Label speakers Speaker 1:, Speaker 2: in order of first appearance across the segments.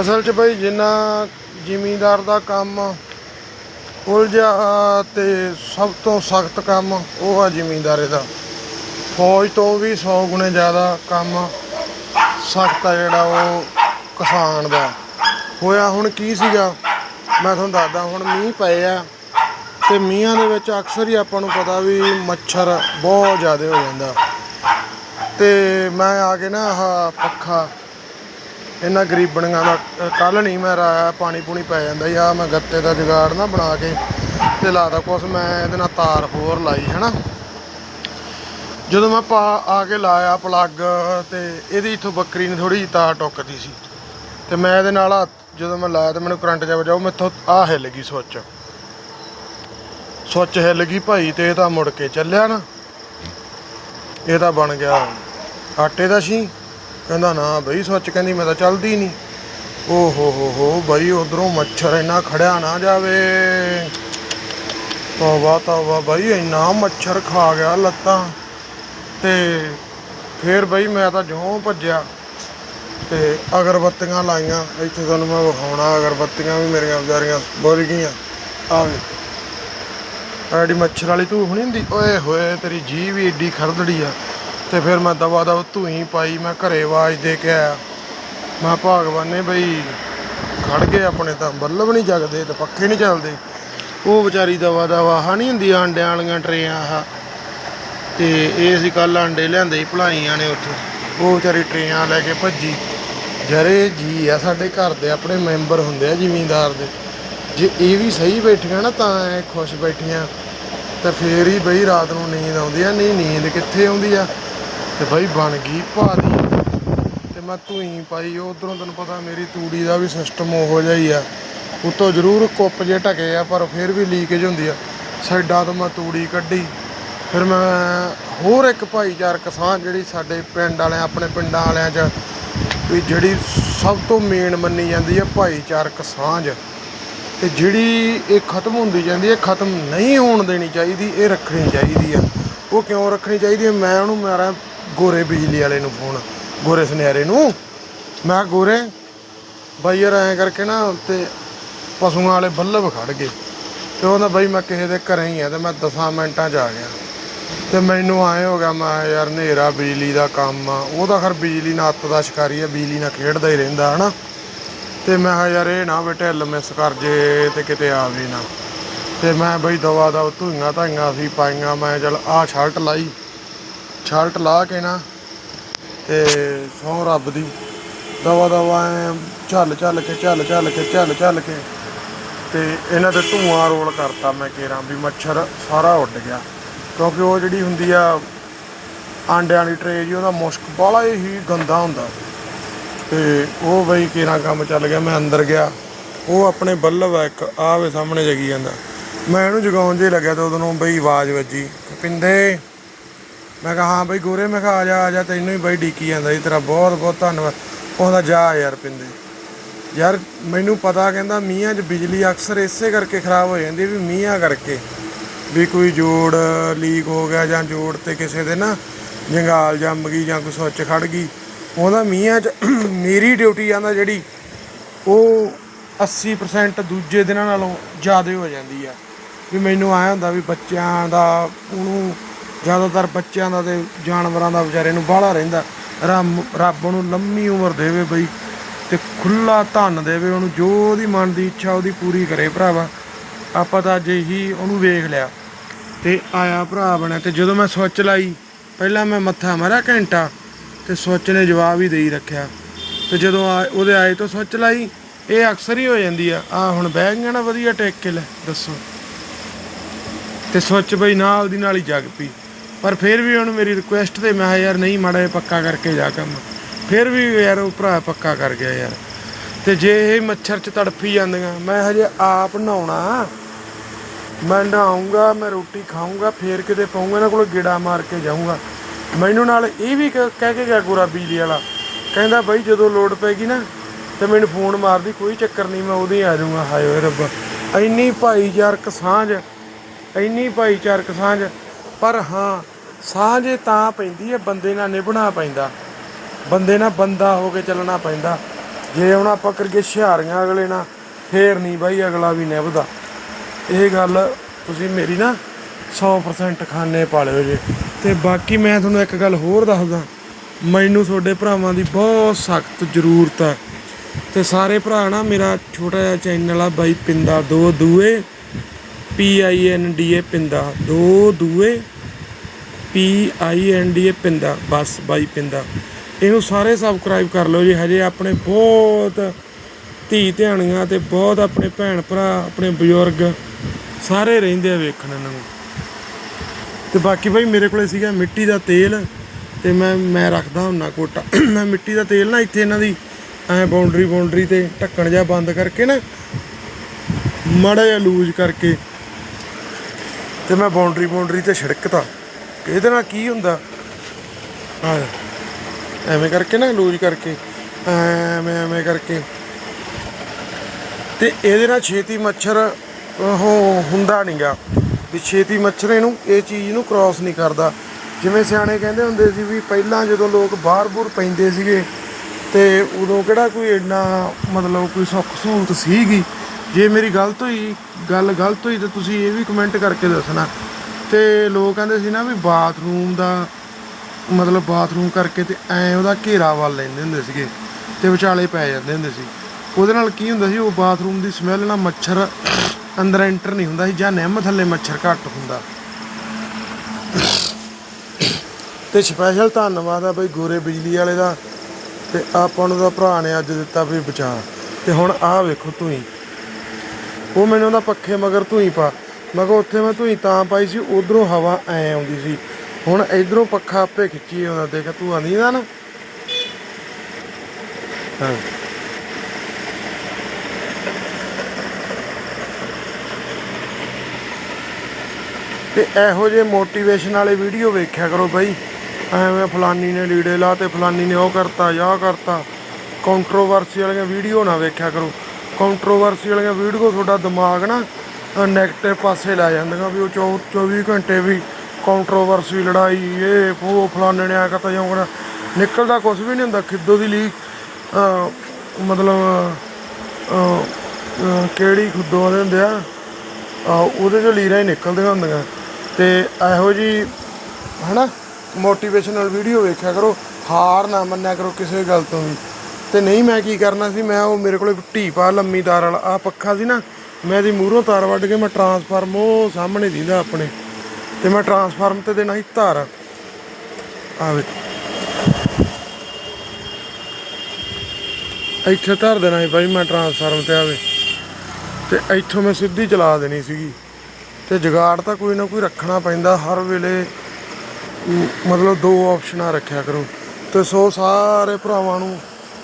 Speaker 1: ਅਸਲ 'ਚ ਬਈ ਜਿੰਨਾ ਜ਼ਿਮੀਂਦਾਰ ਦਾ ਕੰਮ ਉਲਝਿਆ ਤੇ ਸਭ ਤੋਂ ਸਖਤ ਕੰਮ ਉਹ ਆ ਜ਼ਿਮੀਂਦਾਰੇ ਦਾ। ਫੌਜ ਤੋਂ ਵੀ 100 ਗੁਣੇ ਜ਼ਿਆਦਾ ਕੰਮ ਸਖਤ ਆ ਜਿਹੜਾ ਉਹ ਕਿਸਾਨ ਦਾ। ਹੋਇਆ ਹੁਣ ਕੀ ਸੀਗਾ? ਮੈਂ ਤੁਹਾਨੂੰ ਦੱਸਦਾ, ਹੁਣ ਮੀਂਹ ਪਏ ਆ ਤੇ ਮੀਂਹਾਂ ਦੇ ਵਿੱਚ ਅਕਸਰ ਹੀ ਆਪਾਂ ਨੂੰ ਪਤਾ ਵੀ ਮੱਛਰ ਬਹੁਤ ਜ਼ਿਆਦਾ ਹੋ ਜਾਂਦਾ। ਤੇ ਮੈਂ ਆ ਕੇ ਨਾ ਆਹ ਪੱਖਾ ਇਹਨਾਂ ਗਰੀਬਣੀਆਂ ਦਾ ਕੱਲ ਨਹੀਂ ਮੈਂ ਰਾਇਆ, ਪਾਣੀ ਪੂਣੀ ਪੈ ਜਾਂਦਾ ਆ ਮੈਂ ਗੱਤੇ ਦਾ ਜੁਗਾੜ ਨਾ ਬਣਾ ਕੇ ਤੇ ਲਾਦਾ ਕੁਛ, ਮੈਂ ਇਹਦੇ ਨਾਲ ਤਾਰ ਹੋਰ ਲਾਈ, ਹੈਨਾ। ਜਦੋਂ ਮੈਂ ਪਾ ਆ ਕੇ ਲਾਇਆ ਪਲੱਗ ਤੇ ਇਹਦੀ ਇਥੋਂ ਬੱਕਰੀ ਨੇ ਥੋੜੀ ਜਿਹੀ ਤਾਰ ਟੁੱਕਦੀ ਸੀ। ਤੇ ਮੈਂ ਇਹਦੇ ਨਾਲ ਹੱਥ- ਜਦੋਂ ਮੈਂ ਲਾਇਆ ਤੇ ਮੈਨੂੰ ਕਰੰਟ ਜਾ ਵਜਾਉ ਮੈਥੋਂ ਆ ਹਿੱਲ ਗਈ ਸੁੱਚ ਸੁੱਚ ਹਿੱਲ ਗਈ ਭਾਈ ਤੇ ਇਹ ਤਾਂ ਮੁੜ ਕੇ ਚੱਲਿਆ ਨਾ। ਇਹ ਤਾਂ ਬਣ ਗਿਆ। ਆਟੇ ਦਾ ਸੀ। ਕਹਿੰਦਾ, ਨਾ ਬਈ, ਸੱਚ ਕਹਿੰਦੀ, ਮੈਂ ਤਾਂ ਚੱਲਦੀ ਨਹੀਂ ਓ ਹੋ ਹੋ ਹੋ ਬਈ ਉਧਰੋਂ ਮੱਛਰ ਇੰਨਾ ਖੜਿਆ ਨਾ ਜਾਵੇ। ਤੌਬਾ ਤੌਬਾ, ਬਈ, ਇੰਨਾ ਮੱਛਰ ਖਾ ਗਿਆ ਲੱਤਾਂ। ਤੇ ਫੇਰ ਬਈ, ਮੈਂ ਤਾਂ ਜਿਉਂ ਭੱਜਿਆ। ਤੇ ਅਗਰਬੱਤੀਆਂ ਲਾਈਆਂ। ਇੱਥੇ ਤੁਹਾਨੂੰ ਮੈਂ ਵਿਖਾਉਣਾ, ਅਗਰਬੱਤੀਆਂ ਵੀ ਮੇਰੀਆਂ ਵਿਚਾਰੀਆਂ ਬੁਝ ਗਈਆਂ। ਆ ਵੇ। ਐਡੀ ਮੱਛਰ ਵਾਲੀ ਧੂਫ ਨਹੀਂ ਹੁੰਦੀ, ਓਏ ਹੋਏ, ਤੇਰੀ ਜੀ ਵੀ ਏਡੀ ਖਰਦੜੀ ਆ। ਤੇ ਫਿਰ ਮੈਂ ਦਵਾ ਦਵ ਧੂਈ ਪਾਈ, ਮੈਂ ਘਰੇ ਆਵਾਜ਼ ਦੇ ਕੇ ਆਇਆ। ਮੈਂ ਭਗਵਾਨ ਨੇ ਬਈ, ਖੜ ਗਏ ਆਪਣੇ ਤਾਂ, ਬੱਲਬ ਨਹੀਂ ਜਗਦੇ ਤੇ ਪੱਖੇ ਨਹੀਂ ਚੱਲਦੇ। ਉਹ ਵਿਚਾਰੀ ਦਵਾ ਦਵਾ ਆਹ ਨਹੀਂ ਹੁੰਦੀ, ਆਂਡਿਆਂ ਵਾਲੀਆਂ ਟਰੇਆਂ ਆਹ। ਤੇ ਇਹ ਅਸੀਂ ਕੱਲ ਆਂਡੇ ਲਿਆਂਦੇ ਸੀ, ਭਲਾਈਆਂ ਨੇ ਉੱਥੇ। ਉਹ ਵਿਚਾਰੀ ਟਰੇਆਂ ਲੈ ਕੇ ਭੱਜੀ। ਜਰੇ ਜੀ ਆ ਸਾਡੇ ਘਰ ਦੇ, ਆਪਣੇ ਮੈਂਬਰ ਹੁੰਦੇ ਆ ਜ਼ਿਮੀਂਦਾਰ ਦੇ। ਜੇ ਇਹ ਵੀ ਸਹੀ ਬੈਠੀਆਂ ਨਾ, ਤਾਂ ਐ ਖੁਸ਼ ਬੈਠੀਆਂ। ਤਾਂ ਫੇਰ ਹੀ ਬਈ ਰਾਤ ਨੂੰ ਨੀਂਦ ਆਉਂਦੀ ਆ। ਨਹੀਂ, ਨੀਂਦ ਕਿੱਥੇ ਆਉਂਦੀ ਆ? ਤੇ ਬਈ ਬਣ ਗਈ ਭਾਰੀ। ਤੇ ਮੈਂ ਧੂਈ ਪਾਈ, ਉਧਰੋਂ ਤੈਨੂੰ ਪਤਾ ਮੇਰੀ ਤੂੜੀ ਦਾ ਵੀ ਸਿਸਟਮ ਉਹੋ ਜਿਹਾ ਹੀ ਆ। ਉਤੋਂ ਜ਼ਰੂਰ ਕੁੱਪ ਜੇ ਢਕੇ ਆ, ਪਰ ਫਿਰ ਵੀ ਲੀਕੇਜ ਹੁੰਦੀ ਆ। ਸਾਈਡਾਂ ਤੋਂ ਮੈਂ ਤੂੜੀ ਕੱਢੀ। ਫਿਰ ਮੈਂ ਹੋਰ ਇੱਕ ਭਾਈਚਾਰਕ ਸਾਂਝ ਜਿਹੜੀ ਸਾਡੇ ਪਿੰਡ ਵਾਲਿਆਂ, ਆਪਣੇ ਪਿੰਡਾਂ ਵਾਲਿਆਂ 'ਚ ਵੀ ਜਿਹੜੀ ਸਭ ਤੋਂ ਮੇਨ ਮੰਨੀ ਜਾਂਦੀ ਹੈ ਭਾਈਚਾਰਕ ਸਾਂਝ। ਤੇ ਜਿਹੜੀ ਇਹ ਖਤਮ ਹੁੰਦੀ ਜਾਂਦੀ ਹੈ ਖਤਮ ਨਹੀਂ ਹੋਣ ਦੇਣੀ ਚਾਹੀਦੀ, ਇਹ ਰੱਖਣੀ ਚਾਹੀਦੀ ਆ। ਉਹ ਕਿਉਂ ਰੱਖਣੀ ਚਾਹੀਦੀ ਹੈ ਮੈਂ ਉਹਨੂੰ ਮਾਰਾਂ ਗੋਰੇ ਬਿਜਲੀ ਵਾਲੇ ਨੂੰ ਫੋਨ ਗੋਰੇ ਸੁਨਿਆਰੇ ਨੂੰ। ਮੈਂ ਕਿਹਾ, ਗੋਰੇ ਬਾਈ ਯਾਰ ਐਂ ਕਰਕੇ ਨਾ ਤੇ ਪਸ਼ੂਆਂ ਵਾਲੇ ਬੱਲਬ ਖੜ ਗਏ। ਤੇ ਉਹ ਨਾ ਬਾਈ ਮੈਂ ਕਿਸੇ ਦੇ ਘਰੇ ਹੀ ਆ ਤੇ ਮੈਂ 10 ਮਿੰਟਾਂ 'ਚ ਆ ਗਿਆ। ਤੇ ਮੈਨੂੰ ਆਏ ਹੋ ਗਿਆ ਮੈਂ ਕਿਹਾ ਯਾਰ ਹਨੇਰਾ ਬਿਜਲੀ ਦਾ ਕੰਮ ਆ। ਉਹ ਤਾਂ ਖਰ ਬਿਜਲੀ ਨਾਲ ਅੱਤ ਦਾ ਸ਼ਿਕਾਰੀ ਆ ਬਿਜਲੀ ਨਾਲ ਖੇਡਦਾ ਹੀ ਰਹਿੰਦਾ ਹਨਾ। ਤੇ ਮੈਂ ਕਿਹਾ ਯਾਰ ਇਹ ਨਾ ਬੇਟੇ ਢਿੱਲ ਮਿਸ ਕਰ ਜੇ ਤੇ ਕਿਤੇ ਆਵੇ ਨਾ। ਤੇ ਮੈਂ ਬਈ ਦਵਾ ਦਾ ਧੂਈਆਂ ਧਾਈਆਂ ਸੀ ਪਾਈਆਂ ਮੈਂ ਚਲ ਆਹ ਸ਼ਰਟ ਲਾਈ। ਸ਼ਰਟ ਲਾ ਕੇ ਨਾ ਤੇ ਸੌ ਰੱਬ ਦੀ। ਦਵਾ ਦਵਾ ਝੱਲ ਝੱਲ ਕੇ, ਝੱਲ ਝੱਲ ਕੇ, ਝੱਲ ਝੱਲ ਕੇ। ਤੇ ਇਹਨਾਂ ਤੇ ਧੂਆਂ ਰੋਲ ਕਰਤਾ ਮੈਂ ਕੇਰਾਂ ਵੀ ਮੱਛਰ ਸਾਰਾ ਉੱਡ ਗਿਆ। ਕਿਉਂਕਿ ਉਹ ਜਿਹੜੀ ਹੁੰਦੀ ਆ ਆਂਡਿਆਂ ਵਾਲੀ ਟਰੇ ਜੀ, ਉਹਦਾ ਮੁਸ਼ਕ ਬਾਲਾ ਹੀ ਗੰਦਾ ਹੁੰਦਾ। ਤੇ ਉਹ ਬਈ ਕੇਰਾਂ ਕੰਮ ਚੱਲ ਗਿਆ, ਮੈਂ ਅੰਦਰ ਗਿਆ। ਉਹ ਆਪਣੇ ਬੱਲਬ ਆ ਇੱਕ ਆਵੇ ਸਾਹਮਣੇ ਜਗੀ ਜਾਂਦਾ। ਮੈਂ ਇਹਨੂੰ ਜਗਾਉਣ ਜੇ ਲੱਗਿਆ ਤਾਂ ਉਦੋਂ ਬਈ ਆਵਾਜ਼ ਵੱਜੀ ਪਿੰਦੇ ਮੈਂ ਕਿਹਾ, ਹਾਂ ਬਈ ਗੋਰੇ, ਮੈਂ ਕਿਹਾ, ਆ ਜਾ ਆ ਜਾ, ਤੈਨੂੰ ਹੀ ਬਈ ਡੀਕੀ ਜਾਂਦਾ ਜੀ, ਤੇਰਾ ਬਹੁਤ ਬਹੁਤ ਧੰਨਵਾਦ। ਉਹਦਾ ਜਾ ਯਾਰ ਪਿੰਦੇ। ਯਾਰ ਮੈਨੂੰ ਪਤਾ ਕਹਿੰਦਾ, ਮੀਂਹਾਂ 'ਚ ਬਿਜਲੀ ਅਕਸਰ ਇਸੇ ਕਰਕੇ ਖਰਾਬ ਹੋ ਜਾਂਦੀ ਵੀ ਮੀਂਹਾਂ ਕਰਕੇ। ਵੀ ਕੋਈ ਜੋੜ ਲੀਕ ਹੋ ਗਿਆ ਜਾਂ ਜੋੜ ਤੇ ਕਿਸੇ ਦੇ ਨਾ ਜੰਗਾਲ ਜੰਮ ਗਈ ਜਾਂ ਕੋਈ ਸੁੱਚ ਖੜ ਗਈ, ਉਹਦਾ ਮੀਂਹਾਂ 'ਚ ਮੇਰੀ ਡਿਊਟੀ ਆਂਦਾ ਜਿਹੜੀ, ਉਹ 80% ਦੂਜੇ ਦਿਨਾਂ ਨਾਲੋਂ ਜ਼ਿਆਦਾ ਹੋ ਜਾਂਦੀ ਆ। ਵੀ ਮੈਨੂੰ ਆਇਆ ਹੁੰਦਾ ਵੀ ਬੱਚਿਆਂ ਦਾ ਉਹਨੂੰ ਜ਼ਿਆਦਾਤਰ ਬੱਚਿਆਂ ਦਾ ਤੇ ਜਾਨਵਰਾਂ ਦਾ ਵਿਚਾਰੇ ਨੂੰ ਬਾਹਲਾ ਰਹਿੰਦਾ। ਰੱਬ ਰੱਬ ਨੂੰ ਲੰਮੀ ਉਮਰ ਦੇਵੇ ਬਈ ਤੇ ਖੁੱਲਾ ਧਨ ਦੇਵੇ, ਉਹਨੂੰ ਜੋ ਉਹਦੀ ਮਨ ਦੀ ਇੱਛਾ ਉਹਦੀ ਪੂਰੀ ਕਰੇ ਭਰਾਵਾ। ਆਪਾਂ ਤਾਂ ਅੱਜ ਹੀ ਉਹਨੂੰ ਵੇਖ ਲਿਆ। ਤੇ ਆਇਆ ਭਰਾ ਬਣਿਆ ਤੇ ਜਦੋਂ ਮੈਂ ਸੁੱਚ ਲਾਈ, ਪਹਿਲਾਂ ਮੈਂ ਮੱਥਾ ਮਾਰਿਆ ਘੰਟਾ ਤੇ ਸੁੱਚ ਨੇ ਜਵਾਬ ਹੀ ਦੇਈ ਰੱਖਿਆ। ਤੇ ਜਦੋਂ ਆ- ਉਹਦੇ ਆਏ ਤੋਂ ਸੁੱਚ ਲਾਈ, ਇਹ ਅਕਸਰ ਹੀ ਹੋ ਜਾਂਦੀ ਆ। ਆ ਹੁਣ ਬਹਿ ਗਈਆਂ ਨਾ ਵਧੀਆ ਟੇਕ ਕੇ ਲੈ, ਦੱਸੋ। ਤੇ ਸੁੱਚ ਬਈ ਨਾਲ ਦੀ ਨਾਲ ਹੀ ਜਗ ਪਈ। ਪਰ ਫਿਰ ਵੀ ਉਹਨੂੰ ਮੇਰੀ ਰਿਕੁਐਸਟ ਤੇ ਮੈਂ ਕਿਹਾ, ਯਾਰ ਨਹੀਂ ਮਾੜਾ ਜਿਹਾ ਪੱਕਾ ਕਰਕੇ ਜਾ ਕੰਮ। ਫਿਰ ਵੀ ਯਾਰ ਉਹ ਭਰਾ ਪੱਕਾ ਕਰ ਗਿਆ ਯਾਰ। ਤੇ ਜੇ ਇਹ ਮੱਛਰ ਚ ਤੜਫੀ ਜਾਂਦੀਆਂ, ਮੈਂ ਹਜੇ ਆਪ ਨਹਾਉਣਾ। ਮੈਂ ਨਹਾਉਂਗਾ ਮੈਂ ਰੋਟੀ ਖਾਊਂਗਾ, ਫੇਰ ਕਿਤੇ ਪਾਉਂਗਾ ਇਹਨਾਂ ਕੋਲ ਗੇੜਾ ਮਾਰ ਕੇ ਜਾਊਂਗਾ। ਮੈਨੂੰ ਨਾਲ ਇਹ ਵੀ ਕ- ਕਹਿ ਕੇ ਗਿਆ ਗੋਰਾ ਬਿਜਲੀ ਵਾਲਾ। ਕਹਿੰਦਾ, ਬਾਈ ਜਦੋਂ ਲੋਡ ਪੈਗੀ ਨਾ, ਤੇ ਮੈਨੂੰ ਫੋਨ ਮਾਰਦੀ ਕੋਈ ਚੱਕਰ ਨਹੀਂ, ਮੈਂ ਉਦੋਂ ਆ ਜਾਊਂਗਾ। ਹਾਏ ਓਏ ਰੱਬਾ, ਇੰਨੀ ਭਾਈਚਾਰਕ ਸਾਂਝ, ਇੰਨੀ ਭਾਈਚਾਰਕ ਸਾਂਝ। ਪਰ ਹਾਂ, ਸਾਂਝੇ ਤਾਂ ਪੈਂਦੀ ਹੈ ਬੰਦੇ ਨਾਲ ਨਿਭਣਾ ਪੈਂਦਾ। ਬੰਦੇ ਨਾਲ ਬੰਦਾ ਹੋ ਕੇ ਚੱਲਣਾ ਪੈਂਦਾ। ਜੇ ਹੁਣ ਆਪਾਂ ਕਰਕੇ ਹੁਸ਼ਿਆਰੀਆਂ ਅਗਲੇ ਨਾਲ, ਫੇਰ ਨਹੀਂ ਬਾਈ ਅਗਲਾ ਵੀ ਨਿਭਦਾ। ਇਹ ਗੱਲ ਤੁਸੀਂ ਮੇਰੀ ਨਾ 100% ਖਾਨੇ ਪਾ ਲਿਓ ਜੇ। ਤੇ ਬਾਕੀ ਮੈਂ ਤੁਹਾਨੂੰ ਇੱਕ ਗੱਲ ਹੋਰ ਦੱਸਦਾ। ਮੈਨੂੰ ਤੁਹਾਡੇ ਭਰਾਵਾਂ ਦੀ ਬਹੁਤ ਸਖਤ ਜ਼ਰੂਰਤ ਆ ਤੇ ਸਾਰੇ ਭਰਾ ਨਾ ਮੇਰਾ ਛੋਟਾ ਜਿਹਾ ਚੈਨਲ ਆ ਬਾਈ ਪਿੰਦਾ ਦੋ ਦੂਏ। ਪੀ ਆਈ ਐਨ ਡੀ ਏ ਪਿੰਦਾ ਦੋ ਦੂਏ ਪੀ ਆਈ ਐਨ ਡੀ ਏ ਪਿੰਦਾ ਬਸ ਬਾਈ ਪਿੰਦਾ ਇਹਨੂੰ ਸਾਰੇ ਸਬਸਕ੍ਰਾਈਬ ਕਰ ਲਓ ਜੀ, ਹਜੇ ਆਪਣੇ ਬਹੁਤ ਧੀ ਧਿਆਣੀਆਂ ਤੇ ਬਹੁਤ ਆਪਣੇ ਭੈਣ ਭਰਾ, ਆਪਣੇ ਬਜ਼ੁਰਗ ਸਾਰੇ ਰਹਿੰਦੇ ਆ ਵੇਖਣ ਇਹਨਾਂ ਨੂੰ। ਤੇ ਬਾਕੀ ਭਾਈ ਮੇਰੇ ਕੋਲੇ ਸੀਗਾ ਮਿੱਟੀ ਦਾ ਤੇਲ ਤੇ ਮੈਂ ਮੈਂ ਰੱਖਦਾ ਹੁੰਨਾ ਕੋਟਾ। ਮੈਂ ਮਿੱਟੀ ਦਾ ਤੇਲ ਨਾ ਇੱਥੇ ਇਹਨਾਂ ਦੀ ਐ ਬਾਉਂਡਰੀ ਬਾਉਂਡਰੀ ਤੇ ਢੱਕਣ ਜਿਹਾ ਬੰਦ ਕਰਕੇ ਨਾ, ਮਾੜਾ ਜਿਹਾ ਲੂਜ਼ ਕਰਕੇ ਤੇ ਮੈਂ ਬਾਉਂਡਰੀ ਬਾਉਂਡਰੀ ਤੇ ਛਿੜਕਤਾ। ਇਹਦੇ ਨਾਲ ਕੀ ਹੁੰਦਾ? ਆ ਐਵੇਂ ਕਰਕੇ ਨਾ ਲੂਜ਼ ਕਰਕੇ। ਐਵੇਂ ਐਵੇਂ ਕਰਕੇ। ਤੇ ਇਹਦੇ ਨਾਲ ਛੇਤੀ ਮੱਛਰ ਉਹ ਹੁੰਦਾ ਨਹੀਂਗਾ ਵੀ ਛੇਤੀ ਮੱਛਰ ਇਹਨੂੰ, ਇਹ ਚੀਜ਼ ਨੂੰ ਕ੍ਰਾਸ ਨਹੀਂ ਕਰਦਾ। ਜਿਵੇਂ ਸਿਆਣੇ ਕਹਿੰਦੇ ਹੁੰਦੇ ਸੀ ਵੀ ਪਹਿਲਾਂ ਜਦੋਂ ਲੋਕ ਬਾਹਰ-ਬੂਰ ਪੈਂਦੇ ਸੀਗੇ, ਤੇ ਉਦੋਂ ਕਿਹੜਾ ਕੋਈ ਇੰਨਾ ਮਤਲਬ ਕੋਈ ਸੁੱਖ ਸਹੂਲਤ ਸੀਗੀ? ਜੇ ਮੇਰੀ ਗਲਤ ਹੋਈ, ਗੱਲ ਗਲਤ ਹੋਈ ਤਾਂ ਤੁਸੀਂ ਇਹ ਵੀ ਕਮੈਂਟ ਕਰਕੇ ਦੱਸਣਾ। ਤੇ ਲੋਕ ਕਹਿੰਦੇ ਸੀ ਨਾ ਵੀ ਬਾਥਰੂਮ ਦਾ ਮਤਲਬ ਬਾਥਰੂਮ ਕਰਕੇ ਤੇ ਐ ਉਹਦਾ ਘੇਰਾ ਵੱਲ ਲੈਂਦੇ ਹੁੰਦੇ ਸੀਗੇ ਤੇ ਵਿਚਾਲੇ ਪੈ ਜਾਂਦੇ ਹੁੰਦੇ ਸੀ। ਉਹਦੇ ਨਾਲ ਕੀ ਹੁੰਦਾ ਸੀ, ਉਹ ਬਾਥਰੂਮ ਦੀ ਸਮੈਲ ਨਾਲ ਮੱਛਰ ਅੰਦਰ ਐਂਟਰ ਨਹੀਂ ਹੁੰਦਾ ਸੀ, ਜਾਂ ਨਿੰਮ ਥੱਲੇ ਮੱਛਰ ਘੱਟ ਹੁੰਦਾ। ਤੇ ਸਪੈਸ਼ਲ ਧੰਨਵਾਦ ਆ ਬਈ ਗੋਰੇ ਬਿਜਲੀ ਵਾਲੇ ਦਾ, ਤੇ ਆਪਾਂ ਨੂੰ ਦਾ ਭਰਾ ਨੇ ਅੱਜ ਦਿੱਤਾ ਵੀ ਬਚਾ ਤੇ ਹੁਣ ਆਹ ਵੇਖੋ ਤੁਸੀਂ। ਉਹ ਮੈਨੂੰ ਉਹਦਾ ਪੱਖੇ ਮਗਰ ਧੂਈ ਪਾ। ਮੈਂ ਕਿਹਾ, ਉੱਥੇ ਮੈਂ ਧੂਈ ਤਾਂ ਪਾਈ ਸੀ, ਉਧਰੋਂ ਹਵਾ ਐ ਆਉਂਦੀ ਸੀ। ਹੁਣ ਇਧਰੋਂ ਪੱਖਾ ਆਪੇ ਖਿੱਚੀ ਆਉਂਦਾ ਦੇਖ ਤੂੰ ਆਂਦੀ ਦਾ ਨਾ। ਹਾਂ। ਤੇ ਇਹੋ ਜਿਹੇ ਮੋਟੀਵੇਸ਼ਨ ਵਾਲੇ ਵੀਡੀਓ ਵੇਖਿਆ ਕਰੋ ਬਾਈ। ਐਵੇਂ ਫਲਾਨੀ ਨੇ ਲੀੜੇ ਲਾ ਤੇ ਫਲਾਨੀ ਨੇ ਉਹ ਕਰਤਾ ਜਾਂ ਕਰਤਾ। ਕੰਟਰੋਵਰਸੀ ਵਾਲੀਆਂ ਵੀਡੀਓ ਨਾ ਵੇਖਿਆ ਕਰੋ। ਕੰਟਰੋਵਰਸੀ ਵਾਲੀਆਂ ਵੀਡੀਓ ਤੁਹਾਡਾ ਦਿਮਾਗ ਨਾ ਨੈਗੇਟਿਵ ਪਾਸੇ ਲੈ ਜਾਂਦੀਆਂ ਵੀ ਉਹ ਚੌ- 24 ਘੰਟੇ ਵੀ ਕੰਟਰੋਵਰਸੀ ਲੜਾਈ, ਇਹ, ਉਹ, ਫਲਾਣੇ ਨੇ ਆ ਕਰਤਾ ਜਾਂ ਨਿਕਲਦਾ ਕੁਝ ਵੀ ਨਹੀਂ ਹੁੰਦਾ, ਖਿੱਦੋ ਦੀ ਲੀ ਮਤਲਬ ਕਿਹੜੀ ਖੁੱਦੋ ਵਾਲੇ ਹੁੰਦੇ ਆ ਉਹਦੇ ਚੋਂ ਲੀਰਾਂ ਹੀ ਨਿਕਲਦੀਆਂ ਹੁੰਦੀਆਂ। ਤੇ ਇਹੋ ਜੀ, ਹਨਾ ਮੋਟੀਵੇਸ਼ਨਲ ਵੀਡੀਓ ਵੇਖਿਆ ਕਰੋ, ਹਾਰ ਨਾ ਮੰਨਿਆ ਕਰੋ ਕਿਸੇ ਗੱਲ ਤੋਂ ਵੀ। ਤੇ ਨਹੀਂ ਮੈਂ ਕੀ ਕਰਨਾ ਸੀ, ਮੈਂ ਉਹ ਮੇਰੇ ਕੋਲੇ ਢੀਪਾ ਲੰਮੀ ਤਾਰ ਵਾਲਾ ਆ ਪੱਖਾ ਸੀ ਨਾ, ਮੈਂ ਇਹਦੀ ਮੂਹਰੋਂ ਤਾਰ ਵੱਢ ਕੇ ਮੈਂ ਟਰਾਂਸਫਾਰਮ ਉਹ ਸਾਹਮਣੇ ਦਿੰਦਾ ਆਪਣੇ, ਤੇ ਮੈਂ ਟਰਾਂਸਫਾਰਮ ਤੇ ਦੇਣਾ ਸੀ ਤਾਰ ਆਵੇ ਇੱਥੇ ਧਰ ਦੇਣਾ ਸੀ ਬਾਈ ਮੈਂ ਟਰਾਂਸਫਾਰਮ ਤੇ ਆਵੇ ਤੇ ਇੱਥੋਂ ਮੈਂ ਸਿੱਧੀ ਚਲਾ ਦੇਣੀ ਸੀਗੀ। ਤੇ ਜਗਾੜ ਤਾਂ ਕੋਈ ਨਾ ਕੋਈ ਰੱਖਣਾ ਪੈਂਦਾ, ਹਰ ਵੇਲੇ ਮਤਲਬ ਦੋ ਆਪਸ਼ਨਾਂ ਰੱਖਿਆ ਕਰੋ। ਤੇ ਸੋ ਸਾਰੇ ਭਰਾਵਾਂ ਨੂੰ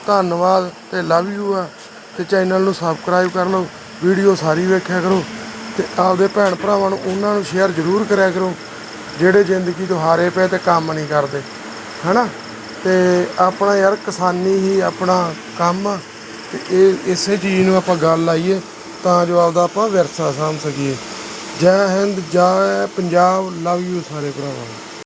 Speaker 1: ਧੰਨਵਾਦ ਤੇ ਲਵ ਯੂ ਆ। ਤੇ ਚੈਨਲ ਨੂੰ ਸਬਸਕ੍ਰਾਈਬ ਕਰ ਲਓ ਵੀਡੀਓ ਸਾਰੀ ਵੇਖਿਆ ਕਰੋ ਤੇ ਆਪਦੇ ਭੈਣ ਭਰਾਵਾਂ ਨੂੰ ਉਹਨਾਂ ਨੂੰ ਸ਼ੇਅਰ ਜ਼ਰੂਰ ਕਰਿਆ ਕਰੋ, ਜਿਹੜੇ ਜ਼ਿੰਦਗੀ ਤੋਂ ਹਾਰੇ ਪਏ ਤੇ ਕੰਮ ਨਹੀਂ ਕਰਦੇ, ਹਨਾ? ਤੇ ਆਪਣਾ ਯਾਰ ਕਿਸਾਨੀ ਹੀ ਆਪਣਾ ਕੰਮ ਆ। ਤੇ ਇਹ ਇਸੇ ਚੀਜ਼ ਨੂੰ ਆਪਾਂ ਗੱਲ ਲਾਈਏ ਤਾਂ ਜੋ ਆਪਦਾ ਆਪਾਂ ਵਿਰਸਾ ਸਾਂਭ ਸਕੀਏ। ਜੈ ਹਿੰਦ, ਜੈ ਪੰਜਾਬ ਲਵ ਯੂ ਸਾਰੇ ਭਰਾਵਾਂ ਨੂੰ।